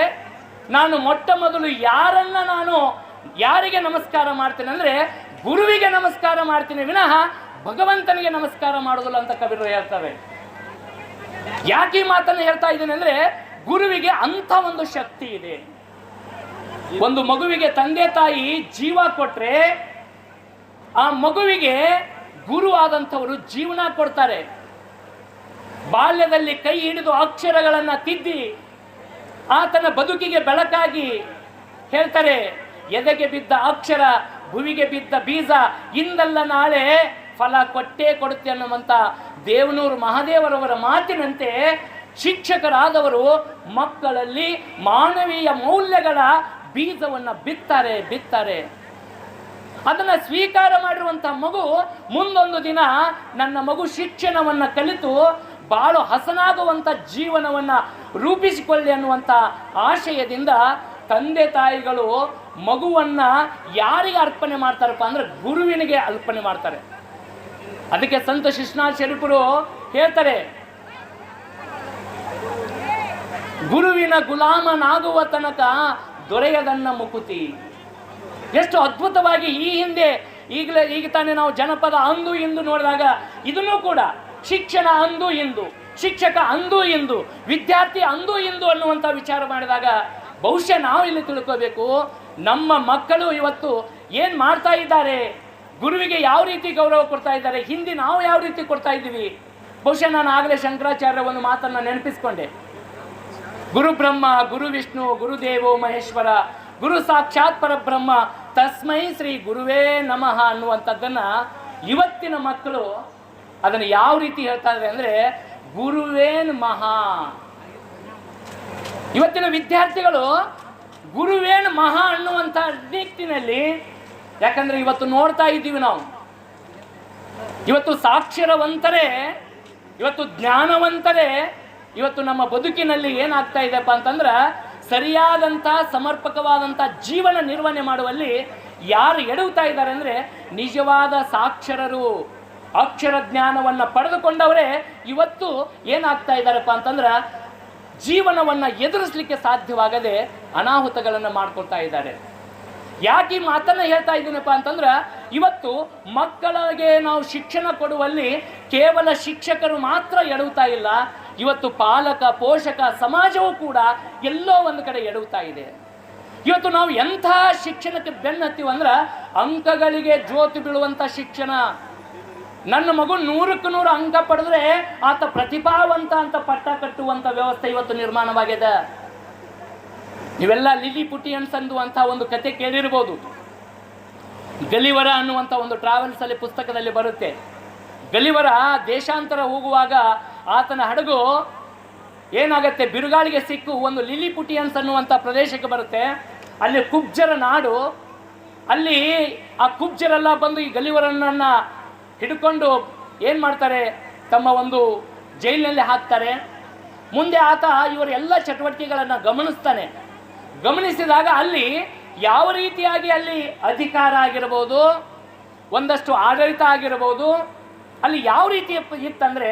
B: ನಾನು ಮೊಟ್ಟ ಮೊದಲು ಯಾರನ್ನ ನಾನು ಯಾರಿಗೆ ನಮಸ್ಕಾರ ಮಾಡ್ತೇನೆ ಅಂದ್ರೆ ಗುರುವಿಗೆ ನಮಸ್ಕಾರ ಮಾಡ್ತೀನಿ ವಿನಃ ಭಗವಂತನಿಗೆ ನಮಸ್ಕಾರ ಮಾಡೋದಿಲ್ಲ ಅಂತ ಕವಿರು ಹೇಳ್ತಾರೆ. ಯಾಕೆ ಮಾತನ್ನು ಹೇಳ್ತಾ ಇದ್ದೇನೆ ಅಂದ್ರೆ ಗುರುವಿಗೆ ಅಂಥ ಒಂದು ಶಕ್ತಿ ಇದೆ. ಒಂದು ಮಗುವಿಗೆ ತಂದೆ ತಾಯಿ ಜೀವ ಕೊಟ್ರೆ ಆ ಮಗುವಿಗೆ ಗುರು ಆದಂಥವರು ಜೀವನ ಕೊಡ್ತಾರೆ. ಬಾಲ್ಯದಲ್ಲಿ ಕೈ ಹಿಡಿದು ಅಕ್ಷರಗಳನ್ನು ತಿದ್ದಿ ಆತನ ಬದುಕಿಗೆ ಬೆಳಕಾಗಿ ಹೇಳ್ತಾರೆ, ಎದೆಗೆ ಬಿದ್ದ ಅಕ್ಷರ ಭುವಿಗೆ ಬಿದ್ದ ಬೀಜ, ಇಂದಲ್ಲ ನಾಳೆ ಫಲ ಕೊಟ್ಟೇ ಕೊಡುತ್ತೆ ಅನ್ನುವಂಥ ದೇವನೂರು ಮಹಾದೇವರವರ ಮಾತಿನಂತೆ ಶಿಕ್ಷಕರಾದವರು ಮಕ್ಕಳಲ್ಲಿ ಮಾನವೀಯ ಮೌಲ್ಯಗಳ ಬೀಜವನ್ನು ಬಿತ್ತಾರೆ ಬಿತ್ತಾರೆ. ಅದನ್ನು ಸ್ವೀಕಾರ ಮಾಡಿರುವಂಥ ಮಗು ಮುಂದೊಂದು ದಿನ ನನ್ನ ಮಗು ಶಿಕ್ಷಣವನ್ನು ಕಲಿತು ಬಾಳು ಹಸನಾಗುವಂಥ ಜೀವನವನ್ನು ರೂಪಿಸಿಕೊಳ್ಳಿ ಅನ್ನುವಂಥ ಆಶಯದಿಂದ ತಂದೆ ತಾಯಿಗಳು ಮಗುವನ್ನ ಯಾರಿಗೆ ಅರ್ಪಣೆ ಮಾಡ್ತಾರಪ್ಪ ಅಂದ್ರೆ ಗುರುವಿನಿಗೆ ಅರ್ಪಣೆ ಮಾಡ್ತಾರೆ. ಅದಕ್ಕೆ ಸಂತ ಶಿಶ್ನಾಥ್ ಶರೀಫರು ಹೇಳ್ತಾರೆ, ಗುರುವಿನ ಗುಲಾಮನಾಗುವ ತನಕ ದೊರೆಯದನ್ನ ಮುಕುತಿ. ಎಷ್ಟು ಅದ್ಭುತವಾಗಿ ಈ ಹಿಂದೆ ಈಗಲೇ ಈಗ ತಾನೇ ನಾವು ಜನಪದ ಅಂದು ಇಂದು ನೋಡಿದಾಗ ಇದನ್ನು ಕೂಡ ಶಿಕ್ಷಣ ಅಂದು ಇಂದು, ಶಿಕ್ಷಕ ಅಂದು ಇಂದು, ವಿದ್ಯಾರ್ಥಿ ಅಂದು ಇಂದು ಅನ್ನುವಂಥ ವಿಚಾರ ಮಾಡಿದಾಗ ಬಹುಶಃ ನಾವು ಇಲ್ಲಿ ತಿಳ್ಕೋಬೇಕು, ನಮ್ಮ ಮಕ್ಕಳು ಇವತ್ತು ಏನು ಮಾಡ್ತಾ ಇದ್ದಾರೆ, ಗುರುವಿಗೆ ಯಾವ ರೀತಿ ಗೌರವ ಕೊಡ್ತಾ ಇದ್ದಾರೆ, ಹಿಂದಿ ನಾವು ಯಾವ ರೀತಿ ಕೊಡ್ತಾ ಇದ್ದೀವಿ. ಬಹುಶಃ ನಾನು ಆಗಲೇ ಶಂಕರಾಚಾರ್ಯ ಒಂದು ಮಾತನ್ನು ನೆನಪಿಸ್ಕೊಂಡೆ. ಗುರು ಬ್ರಹ್ಮ, ಗುರು ವಿಷ್ಣು ಗುರುದೇವೋ ಮಹೇಶ್ವರ, ಗುರು ಸಾಕ್ಷಾತ್ ಪರಬ್ರಹ್ಮ, ತಸ್ಮೈ ಶ್ರೀ ಗುರುವೇ ನಮಃ ಅನ್ನುವಂಥದ್ದನ್ನು ಇವತ್ತಿನ ಮಕ್ಕಳು ಅದನ್ನು ಯಾವ ರೀತಿ ಹೇಳ್ತಾ ಇದ್ದಾರೆ ಅಂದರೆ ಗುರುವೇನ್ ಮಹಾ. ಇವತ್ತಿನ ವಿದ್ಯಾರ್ಥಿಗಳು ಗುರುವೇನ್ ಮಹಾ ಅನ್ನುವಂಥ ನಿಟ್ಟಿನಲ್ಲಿ, ಯಾಕಂದ್ರೆ ಇವತ್ತು ನೋಡ್ತಾ ಇದ್ದೀವಿ ನಾವು. ಇವತ್ತು ಸಾಕ್ಷರವಂತರೇ, ಇವತ್ತು ಜ್ಞಾನವಂತರೇ, ಇವತ್ತು ನಮ್ಮ ಬದುಕಿನಲ್ಲಿ ಏನಾಗ್ತಾ ಇದೆಪ್ಪ ಅಂತಂದ್ರೆ ಸರಿಯಾದಂಥ, ಸಮರ್ಪಕವಾದಂಥ ಜೀವನ ನಿರ್ವಹಣೆ ಮಾಡುವಲ್ಲಿ ಯಾರು ಎಡವುತ್ತಾ ಇದ್ದಾರೆ ಅಂದರೆ ನಿಜವಾದ ಸಾಕ್ಷರರು. ಅಕ್ಷರ ಜ್ಞಾನವನ್ನು ಪಡೆದುಕೊಂಡವರೇ ಇವತ್ತು ಏನಾಗ್ತಾ ಇದ್ದಾರಪ್ಪ ಅಂತಂದ್ರೆ ಜೀವನವನ್ನು ಎದುರಿಸಲಿಕ್ಕೆ ಸಾಧ್ಯವಾಗದೆ ಅನಾಹುತಗಳನ್ನು ಮಾಡ್ಕೊಳ್ತಾ ಇದ್ದಾರೆ. ಯಾಕೆ ಈ ಮಾತನ್ನು ಹೇಳ್ತಾ ಇದ್ದೀನಪ್ಪ ಅಂತಂದ್ರೆ ಇವತ್ತು ಮಕ್ಕಳಿಗೆ ನಾವು ಶಿಕ್ಷಣ ಕೊಡುವಲ್ಲಿ ಕೇವಲ ಶಿಕ್ಷಕರು ಮಾತ್ರ ಎಡವುತ್ತಾ ಇಲ್ಲ, ಇವತ್ತು ಪಾಲಕ, ಪೋಷಕ ಸಮಾಜವೂ ಕೂಡ ಎಲ್ಲೋ ಒಂದು ಕಡೆ ಎಡವುತ್ತಾ ಇದೆ. ಇವತ್ತು ನಾವು ಎಂಥ ಶಿಕ್ಷಣಕ್ಕೆ ಬೆನ್ನತ್ತೀವಂದ್ರೆ ಅಂಕಗಳಿಗೆ ಜ್ಯೋತಿ ಬೀಳುವಂಥ ಶಿಕ್ಷಣ ನನ್ನ ಮಗು ನೂರಕ್ಕೆ ನೂರು ಅಂಕ ಪಡೆದ್ರೆ ಆತ ಪ್ರತಿಭಾವಂತ ಅಂತ ಪಟ್ಟ ಕಟ್ಟುವಂಥ ವ್ಯವಸ್ಥೆ ಇವತ್ತು ನಿರ್ಮಾಣವಾಗಿದೆ. ನೀವೆಲ್ಲ ಲಿಲಿ ಪುಟಿಯನ್ಸ್ ಅನ್ನುವಂಥ ಒಂದು ಕತೆ ಕೇಳಿರ್ಬೋದು. ಗಲಿವರ ಅನ್ನುವಂಥ ಒಂದು ಟ್ರಾವೆಲ್ಸ್ ಅಲ್ಲಿ ಪುಸ್ತಕದಲ್ಲಿ ಬರುತ್ತೆ. ಗಲಿವರ ದೇಶಾಂತರ ಹೋಗುವಾಗ ಆತನ ಹಡಗು ಏನಾಗತ್ತೆ? ಬಿರುಗಾಳಿಗೆ ಸಿಕ್ಕು ಒಂದು ಲಿಲಿ ಪುಟಿಯನ್ಸ್ ಅನ್ನುವಂಥ ಪ್ರದೇಶಕ್ಕೆ ಬರುತ್ತೆ. ಅಲ್ಲಿ ಕುಬ್ಜರ ನಾಡು, ಅಲ್ಲಿ ಆ ಕುಬ್ಜರೆಲ್ಲ ಬಂದು ಈ ಗಲಿವರನ್ನ ಹಿಡ್ಕೊಂಡು ಏನು ಮಾಡ್ತಾರೆ? ತಮ್ಮ ಒಂದು ಜೈಲಿನಲ್ಲಿ ಹಾಕ್ತಾರೆ. ಮುಂದೆ ಆತ ಇವರ ಎಲ್ಲ ಚಟುವಟಿಕೆಗಳನ್ನು ಗಮನಿಸ್ತಾನೆ. ಗಮನಿಸಿದಾಗ ಅಲ್ಲಿ ಯಾವ ರೀತಿಯಾಗಿ ಅಲ್ಲಿ ಅಧಿಕಾರ ಆಗಿರ್ಬೋದು, ಒಂದಷ್ಟು ಆಡಳಿತ ಆಗಿರ್ಬೋದು, ಅಲ್ಲಿ ಯಾವ ರೀತಿ ಇತ್ತಂದರೆ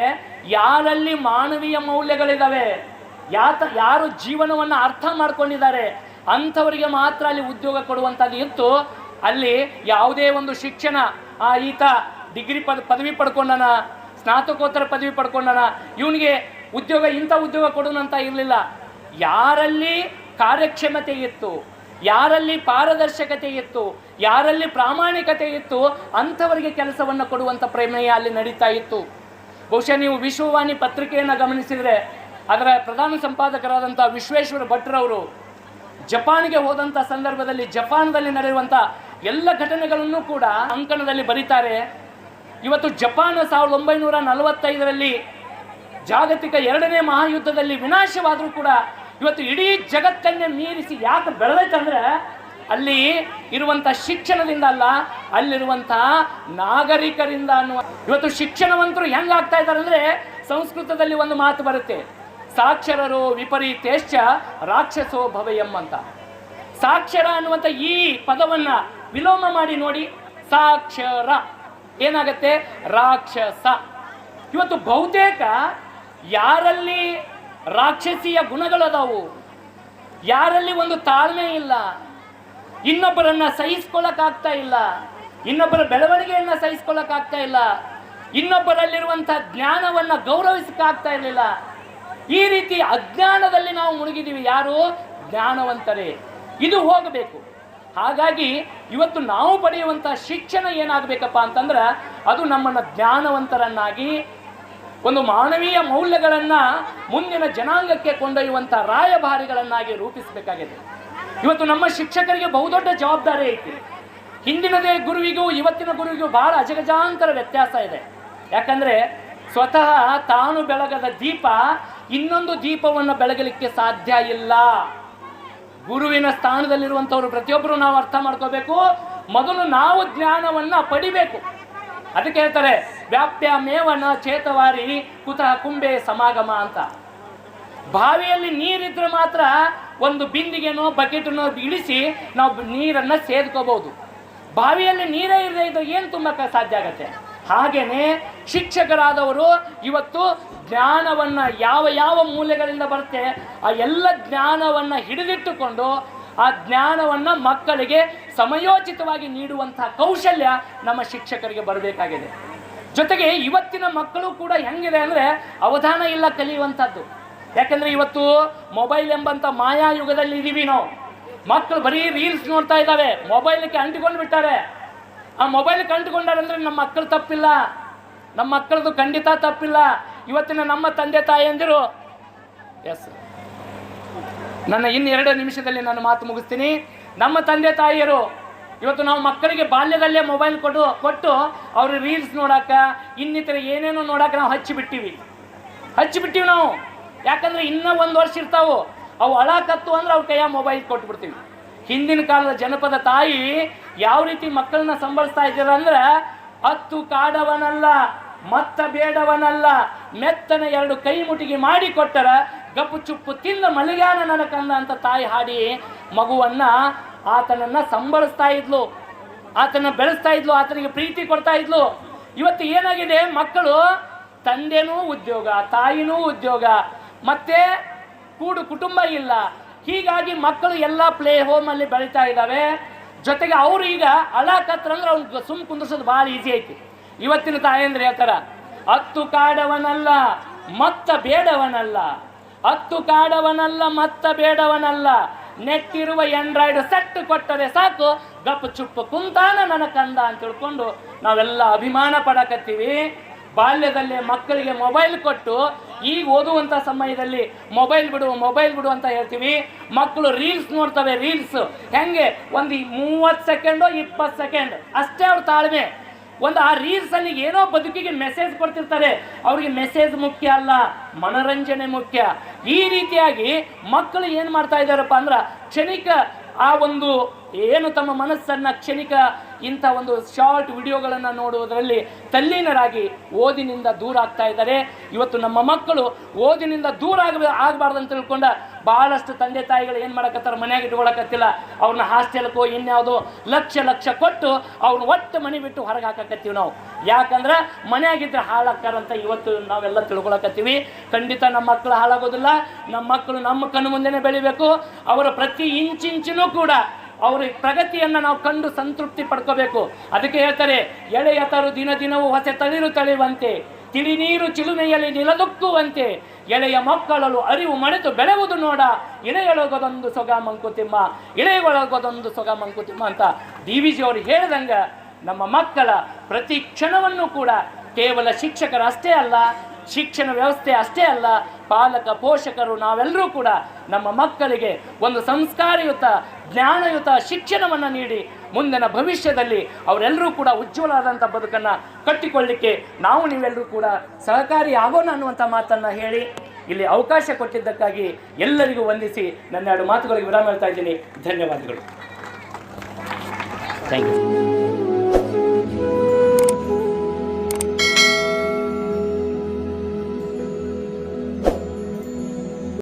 B: ಯಾರಲ್ಲಿ ಮಾನವೀಯ ಮೌಲ್ಯಗಳಿದ್ದಾವೆ ಯಾತ ಯಾರು ಜೀವನವನ್ನು ಅರ್ಥ ಮಾಡ್ಕೊಂಡಿದ್ದಾರೆ, ಅಂಥವರಿಗೆ ಮಾತ್ರ ಅಲ್ಲಿ ಉದ್ಯೋಗ ಕೊಡುವಂಥದ್ದು ಇತ್ತು. ಅಲ್ಲಿ ಯಾವುದೇ ಒಂದು ಶಿಕ್ಷಣ ಆ ಈತ ಡಿಗ್ರಿ ಪದ, ಪದವಿ ಪಡ್ಕೊಂಡನ, ಸ್ನಾತಕೋತ್ತರ ಪದವಿ ಪಡ್ಕೊಂಡನ, ಇವನಿಗೆ ಉದ್ಯೋಗ, ಇಂಥ ಉದ್ಯೋಗ ಕೊಡೋನಂತ ಇರಲಿಲ್ಲ. ಯಾರಲ್ಲಿ ಕಾರ್ಯಕ್ಷಮತೆ ಇತ್ತು, ಯಾರಲ್ಲಿ ಪಾರದರ್ಶಕತೆ ಇತ್ತು, ಯಾರಲ್ಲಿ ಪ್ರಾಮಾಣಿಕತೆ ಇತ್ತು, ಅಂಥವರಿಗೆ ಕೆಲಸವನ್ನು ಕೊಡುವಂಥ ಪ್ರಮೇಯ ಅಲ್ಲಿ ನಡೀತಾ ಇತ್ತು. ಬಹುಶಃ ನೀವು ವಿಶ್ವವಾಣಿ ಪತ್ರಿಕೆಯನ್ನು ಗಮನಿಸಿದರೆ, ಅದರ ಪ್ರಧಾನ ಸಂಪಾದಕರಾದಂಥ ವಿಶ್ವೇಶ್ವರ ಭಟ್ರವರು ಜಪಾನ್ಗೆ ಹೋದಂಥ ಸಂದರ್ಭದಲ್ಲಿ ಜಪಾನ್ದಲ್ಲಿ ನಡೆಯುವಂಥ ಎಲ್ಲ ಘಟನೆಗಳನ್ನು ಕೂಡ ಅಂಕಣದಲ್ಲಿ ಬರೀತಾರೆ. ಇವತ್ತು ಜಪಾನ್ ಸಾವಿರದ ಒಂಬೈನೂರ ನಲವತ್ತೈದರಲ್ಲಿ ಜಾಗತಿಕ ಎರಡನೇ ಮಹಾಯುದ್ಧದಲ್ಲಿ ವಿನಾಶವಾದರೂ ಕೂಡ ಇವತ್ತು ಇಡೀ ಜಗತ್ತನ್ನೇ ಮೀರಿಸಿ ಯಾಕೆ ಬೆಳೆದೈತಂದ್ರೆ ಅಲ್ಲಿ ಇರುವಂಥ ಶಿಕ್ಷಣದಿಂದ ಅಲ್ಲ, ಅಲ್ಲಿರುವಂಥ ನಾಗರಿಕರಿಂದ ಅನ್ನುವ ಇವತ್ತು ಶಿಕ್ಷಣವಂತರು ಹೆಂಗಾಗ್ತಾ ಇದ್ದಾರೆ ಅಂದರೆ ಸಂಸ್ಕೃತದಲ್ಲಿ ಒಂದು ಮಾತು ಬರುತ್ತೆ, ಸಾಕ್ಷರರು ವಿಪರೀತೇಶ್ಚ ರಾಕ್ಷಸೋ ಭವಯಂ ಅಂತ. ಸಾಕ್ಷರ ಅನ್ನುವಂಥ ಈ ಪದವನ್ನ ವಿಲೋಮ ಮಾಡಿ ನೋಡಿ, ಸಾಕ್ಷರ. ಏನಾಗತ್ತೆ? ರಾಕ್ಷಸ. ಇವತ್ತು ಬಹುತೇಕ ಯಾರಲ್ಲಿ ರಾಕ್ಷಸಿಯ ಗುಣಗಳದಾವು ಯಾರಲ್ಲಿ ಒಂದು ತಾಳ್ಮೆ ಇಲ್ಲ? ಇನ್ನೊಬ್ಬರನ್ನ ಸಹಿಸ್ಕೊಳ್ಳಕ್ಕಾಗ್ತಾ ಇಲ್ಲ. ಇನ್ನೊಬ್ಬರ ಬೆಳವಣಿಗೆಯನ್ನ ಸಹಿಸ್ಕೊಳ್ಳಕ್ಕಾಗ್ತಾ ಇಲ್ಲ. ಇನ್ನೊಬ್ಬರಲ್ಲಿರುವಂಥ ಜ್ಞಾನವನ್ನ ಗೌರವಿಸಕ್ಕಾಗ್ತಾ ಇರಲಿಲ್ಲ. ಈ ರೀತಿ ಅಜ್ಞಾನದಲ್ಲಿ ನಾವು ಮುಳುಗಿದ್ದೀವಿ ಯಾರು? ಜ್ಞಾನವಂತರೇ. ಇದು ಹೋಗಬೇಕು. ಹಾಗಾಗಿ ಇವತ್ತು ನಾವು ಪಡೆಯುವಂಥ ಶಿಕ್ಷಣ ಏನಾಗಬೇಕಪ್ಪ ಅಂತಂದ್ರೆ ಅದು ನಮ್ಮನ್ನು ಜ್ಞಾನವಂತರನ್ನಾಗಿ, ಒಂದು ಮಾನವೀಯ ಮೌಲ್ಯಗಳನ್ನು ಮುಂದಿನ ಜನಾಂಗಕ್ಕೆ ಕೊಂಡೊಯ್ಯುವಂಥ ರಾಯಭಾರಿಗಳನ್ನಾಗಿ ರೂಪಿಸಬೇಕಾಗಿದೆ. ಇವತ್ತು ನಮ್ಮ ಶಿಕ್ಷಕರಿಗೆ ಬಹುದೊಡ್ಡ ಜವಾಬ್ದಾರಿ ಐತಿ. ಹಿಂದಿನದೇ ಗುರುವಿಗೂ, ಇವತ್ತಿನ ಗುರುವಿಗೂ ಬಹಳ ಅಜಗಜಾಂತರ ವ್ಯತ್ಯಾಸ ಇದೆ. ಯಾಕಂದರೆ ಸ್ವತಃ ತಾನು ಬೆಳಗದ ದೀಪ ಇನ್ನೊಂದು ದೀಪವನ್ನು ಬೆಳಗಲಿಕ್ಕೆ ಸಾಧ್ಯ ಇಲ್ಲ. ಗುರುವಿನ ಸ್ಥಾನದಲ್ಲಿರುವಂಥವ್ರು ಪ್ರತಿಯೊಬ್ಬರು ನಾವು ಅರ್ಥ ಮಾಡ್ಕೋಬೇಕು. ಮೊದಲು ನಾವು ಜ್ಞಾನವನ್ನು ಪಡಿಬೇಕು. ಅದಕ್ಕೆ ಹೇಳ್ತಾರೆ ವ್ಯಾಪ್ಯ ಮೇವನ ಚೇತವಾರಿ ಕುತಃ ಕುಂಬೆ ಸಮಾಗಮ ಅಂತ. ಬಾವಿಯಲ್ಲಿ ನೀರಿದ್ರೆ ಮಾತ್ರ ಒಂದು ಬಿಂದಿಗೆನೋ ಬಕೆಟನ್ನೋ ಇಳಿಸಿ ನಾವು ನೀರನ್ನು ಸೇದ್ಕೋಬಹುದು. ಬಾವಿಯಲ್ಲಿ ನೀರೇ ಇರದೇ ಇದ್ದರೆ ಏನು ತುಂಬಕ್ಕೆ ಸಾಧ್ಯ ಆಗತ್ತೆ? ಹಾಗೇನೆ ಶಿಕ್ಷಕರಾದವರು ಇವತ್ತು ಜ್ಞಾನವನ್ನು ಯಾವ ಯಾವ ಮೂಲೆಗಳಿಂದ ಬರುತ್ತೆ, ಆ ಎಲ್ಲ ಜ್ಞಾನವನ್ನು ಹಿಡಿದಿಟ್ಟುಕೊಂಡು ಆ ಜ್ಞಾನವನ್ನು ಮಕ್ಕಳಿಗೆ ಸಮಯೋಚಿತವಾಗಿ ನೀಡುವಂತಹ ಕೌಶಲ್ಯ ನಮ್ಮ ಶಿಕ್ಷಕರಿಗೆ ಬರಬೇಕಾಗಿದೆ. ಜೊತೆಗೆ ಇವತ್ತಿನ ಮಕ್ಕಳು ಕೂಡ ಹೆಂಗಿದೆ ಅಂದರೆ ಅವಧಾನ ಇಲ್ಲ ಕಲಿಯುವಂಥದ್ದು. ಯಾಕಂದರೆ ಇವತ್ತು ಮೊಬೈಲ್ ಎಂಬಂಥ ಮಾಯಾಯುಗದಲ್ಲಿ ಇದ್ದೀವಿ ನಾವು. ಮಕ್ಕಳು ಬರೀ ರೀಲ್ಸ್ ನೋಡ್ತಾ ಇದ್ದಾವೆ, ಮೊಬೈಲ್ಗೆ ಅಂಟಿಕೊಂಡು ಬಿಟ್ಟಾರೆ. ಆ ಮೊಬೈಲ್ಗೆ ಅಂಟಿಕೊಂಡಾರೆ ಅಂದರೆ ನಮ್ಮ ಮಕ್ಕಳು ತಪ್ಪಿಲ್ಲ. ನಮ್ಮ ಮಕ್ಕಳದು ಖಂಡಿತ ತಪ್ಪಿಲ್ಲ. ಇವತ್ತಿನ ನಮ್ಮ ತಂದೆ ತಾಯಿಯಂದಿರು ಎಸ್ ನನ್ನ ಇನ್ನೆರಡು ನಿಮಿಷದಲ್ಲಿ ನಾನು ಮಾತು ಮುಗಿಸ್ತೀನಿ. ನಮ್ಮ ತಂದೆ ತಾಯಿಯರು, ಇವತ್ತು ನಾವು ಮಕ್ಕಳಿಗೆ ಬಾಲ್ಯದಲ್ಲೇ ಮೊಬೈಲ್ ಕೊಡು, ಕೊಟ್ಟು ಅವ್ರ ರೀಲ್ಸ್ ನೋಡಾಕ, ಇನ್ನಿತರ ಏನೇನೋ ನೋಡಾಕ ನಾವು ಹಚ್ಚಿಬಿಟ್ಟಿವಿ. ಹಚ್ಚಿಬಿಟ್ಟಿವಿ ನಾವು. ಯಾಕಂದ್ರೆ ಇನ್ನೂ ಒಂದು ವರ್ಷ ಇರ್ತಾವು. ಅವು ಅಳಾಕತ್ತು ಅಂದ್ರೆ ಅವ್ರ ಕೈಯ ಮೊಬೈಲ್ ಕೊಟ್ಬಿಡ್ತೀವಿ. ಹಿಂದಿನ ಕಾಲದ ಜನಪದ ತಾಯಿ ಯಾವ ರೀತಿ ಮಕ್ಕಳನ್ನ ಸಂಬಳಿಸ್ತಾ ಇದ್ದಾರೆ ಅಂದ್ರೆ, ಹತ್ತು ಕಾಡವನಲ್ಲ. ಮತ್ತ ಬೇಡವನಲ್ಲ. ಮೆತ್ತನ ಎರಡು ಕೈ ಮುಟಿಗೆ ಮಾಡಿ ಕೊಟ್ಟರ ಗಪ್ಪು ಚುಪ್ಪು ತಿಂದ ಮಲಗ್ಯಾನ ನನ್ನ ಕಂದ ಅಂತ ತಾಯಿ ಹಾಡಿ ಮಗುವನ್ನ ಆತನನ್ನ ಸಂಬಳಿಸ್ತಾ ಇದ್ಲು. ಆತನ ಬೆಳೆಸ್ತಾ ಇದ್ಲು, ಆತನಿಗೆ ಪ್ರೀತಿ ಕೊಡ್ತಾ ಇದ್ಲು. ಇವತ್ತು ಏನಾಗಿದೆ? ಮಕ್ಕಳು ತಂದೆನೂ ಉದ್ಯೋಗ, ತಾಯಿನೂ ಉದ್ಯೋಗ, ಮತ್ತೆ ಕೂಡು ಕುಟುಂಬ ಇಲ್ಲ. ಹೀಗಾಗಿ ಮಕ್ಕಳು ಎಲ್ಲ ಪ್ಲೇ ಹೋಮಲ್ಲಿ ಬೆಳೀತಾ ಇದ್ದಾವೆ. ಜೊತೆಗೆ ಅವರು ಈಗ ಅಳಾಕತ್ರ ಅಂದ್ರೆ ಅವ್ನು ಸುಮ್ ಕುಂದಿಸೋದು ಭಾಳ ಈಸಿ ಐತಿ. ಇವತ್ತಿನ ತಾಯಂದ್ರೆ ಹೇಳ್ತಾರ, ಹತ್ತು ಕಾಡವನಲ್ಲ, ಮತ್ತ ಬೇಡವನಲ್ಲ. ಹತ್ತು ಕಾಡವನಲ್ಲ, ಮತ್ತ ಬೇಡವನಲ್ಲ. ನೆಟ್ಟಿರುವ ಎಂಡ್ರಾಯ್ಡ್ ಸೆಟ್ ಕೊಟ್ಟರೆ ಸಾಕು, ಗಪ್ ಚುಪ್ಪ ಕುಂತಾನ ನನ್ನ ಕಂದ ಅಂತ ತಿಳ್ಕೊಂಡು ನಾವೆಲ್ಲ ಅಭಿಮಾನ ಪಡಕತ್ತೀವಿ. ಬಾಲ್ಯದಲ್ಲೇ ಮಕ್ಕಳಿಗೆ ಮೊಬೈಲ್ ಕೊಟ್ಟು, ಈಗ ಓದುವಂಥ ಸಮಯದಲ್ಲಿ ಮೊಬೈಲ್ ಬಿಡು ಮೊಬೈಲ್ ಬಿಡು ಅಂತ ಹೇಳ್ತೀವಿ. ಮಕ್ಕಳು ರೀಲ್ಸ್ ನೋಡ್ತವೆ, ರೀಲ್ಸ್. ಹೆಂಗೆ? ಒಂದು ಮೂವತ್ತು ಸೆಕೆಂಡು, ಇಪ್ಪತ್ತು ಸೆಕೆಂಡ್. ಅಷ್ಟೇ ಅವ್ರ ತಾಳ್ಮೆ. ಒಂದು ಆ ರೀಲ್ಸಲ್ಲಿ ಏನೋ ಬದುಕಿಗೆ ಮೆಸೇಜ್ ಕೊಡ್ತಿರ್ತಾರೆ. ಅವ್ರಿಗೆ ಮೆಸೇಜ್ ಮುಖ್ಯ ಅಲ್ಲ, ಮನರಂಜನೆ ಮುಖ್ಯ. ಈ ರೀತಿಯಾಗಿ ಮಕ್ಕಳು ಏನು ಮಾಡ್ತಾ ಇದ್ದಾರಪ್ಪ ಅಂದ್ರೆ ಕ್ಷಣಿಕ ಆ ಒಂದು ಏನು ತಮ್ಮ ಮನಸ್ಸನ್ನು ಕ್ಷಣಿಕ ಇಂಥ ಒಂದು ಶಾರ್ಟ್ ವಿಡಿಯೋಗಳನ್ನು ನೋಡುವುದರಲ್ಲಿ ತಲ್ಲೀನರಾಗಿ ಓದಿನಿಂದ ದೂರ ಆಗ್ತಾ ಇದ್ದಾರೆ. ಇವತ್ತು ನಮ್ಮ ಮಕ್ಕಳು ಓದಿನಿಂದ ದೂರ ಆಗ, ಆಗಬಾರ್ದು ಅಂತ ತಿಳ್ಕೊಂಡ ಭಾಳಷ್ಟು ತಂದೆ ತಾಯಿಗಳು ಏನು ಮಾಡಕತ್ತಾರ? ಮನ್ಯಾಗ ಇಟ್ಕೊಳಕತ್ತಿಲ್ಲ. ಅವ್ರನ್ನ ಹಾಸ್ಟೆಲ್ಕೋ ಇನ್ಯಾವುದೋ ಲಕ್ಷ ಲಕ್ಷ ಕೊಟ್ಟು ಅವ್ರನ್ನ ಒಟ್ಟು ಮನೆ ಬಿಟ್ಟು ಹೊರಗೆ ಹಾಕಕತ್ತೀವಿ ನಾವು. ಯಾಕಂದ್ರೆ ಮನೆಯಾಗಿದ್ದರೆ ಹಾಳಾಗ್ತಾರಂತ ಇವತ್ತು ನಾವೆಲ್ಲ ತಿಳ್ಕೊಳಕತ್ತೀವಿ. ಖಂಡಿತ ನಮ್ಮ ಮಕ್ಕಳು ಹಾಳಾಗೋದಿಲ್ಲ. ನಮ್ಮ ಮಕ್ಕಳು ನಮ್ಮ ಕಣ್ಣು ಮುಂದೆನೇ ಬೆಳಿಬೇಕು. ಅವರ ಪ್ರತಿ ಇಂಚಿಂಚಿನೂ ಕೂಡ ಅವ್ರ ಪ್ರಗತಿಯನ್ನು ನಾವು ಕಂಡು ಸಂತೃಪ್ತಿ ಪಡ್ಕೋಬೇಕು. ಅದಕ್ಕೆ ಹೇಳ್ತಾರೆ ಎಳೆಯ ತರು ದಿನ ದಿನವೂ ಹೊಸ ತಳಿರು ತಳಿಯುವಂತೆ ತಿಳಿ ನೀರು ಚಿಲುಮೆಯಲ್ಲಿ ನಿಲದುಕ್ಕುವಂತೆ, ಎಳೆಯ ಮಕ್ಕಳಲು ಅರಿವು ಮಣೆತು ಬೆಳೆವುದು ನೋಡ ಇಳೆಯೊಳಗೋದೊಂದು ಸೊಗ ಮಂಕುತಿಮ್ಮ ಇಳೆಯೊಳಗೋದೊಂದು ಸೊಗ ಮಂಕುತಿಮ್ಮ ಅಂತ ಡಿ ವಿ ಜಿ ಅವರು ಹೇಳ್ದಂಗೆ ನಮ್ಮ ಮಕ್ಕಳ ಪ್ರತಿ ಕ್ಷಣವನ್ನು ಕೂಡ ಕೇವಲ ಶಿಕ್ಷಕರಷ್ಟೇ ಅಲ್ಲ ಶಿಕ್ಷಣ ವ್ಯವಸ್ಥೆ ಅಷ್ಟೇ ಅಲ್ಲ, ಪಾಲಕ, ಪೋಷಕರು, ನಾವೆಲ್ಲರೂ ಕೂಡ ನಮ್ಮ ಮಕ್ಕಳಿಗೆ ಒಂದು ಸಂಸ್ಕಾರಯುತ, ಜ್ಞಾನಯುತ ಶಿಕ್ಷಣವನ್ನು ನೀಡಿ ಮುಂದಿನ ಭವಿಷ್ಯದಲ್ಲಿ ಅವರೆಲ್ಲರೂ ಕೂಡ ಉಜ್ವಲಾದಂಥ ಬದುಕನ್ನು ಕಟ್ಟಿಕೊಳ್ಳಿಕ್ಕೆ ನಾವು ನೀವೆಲ್ಲರೂ ಕೂಡ ಸಹಕಾರಿ ಆಗೋಣ ಅನ್ನುವಂಥ ಮಾತನ್ನು ಹೇಳಿ ಇಲ್ಲಿ ಅವಕಾಶ ಕೊಟ್ಟಿದ್ದಕ್ಕಾಗಿ ಎಲ್ಲರಿಗೂ ವಂದಿಸಿ ನನ್ನ ಎರಡು ಮಾತುಗಳಿಗೆ ವಿರಾಮ ಹೇಳ್ತಾ ಇದ್ದೀನಿ. ಧನ್ಯವಾದಗಳು. Thank you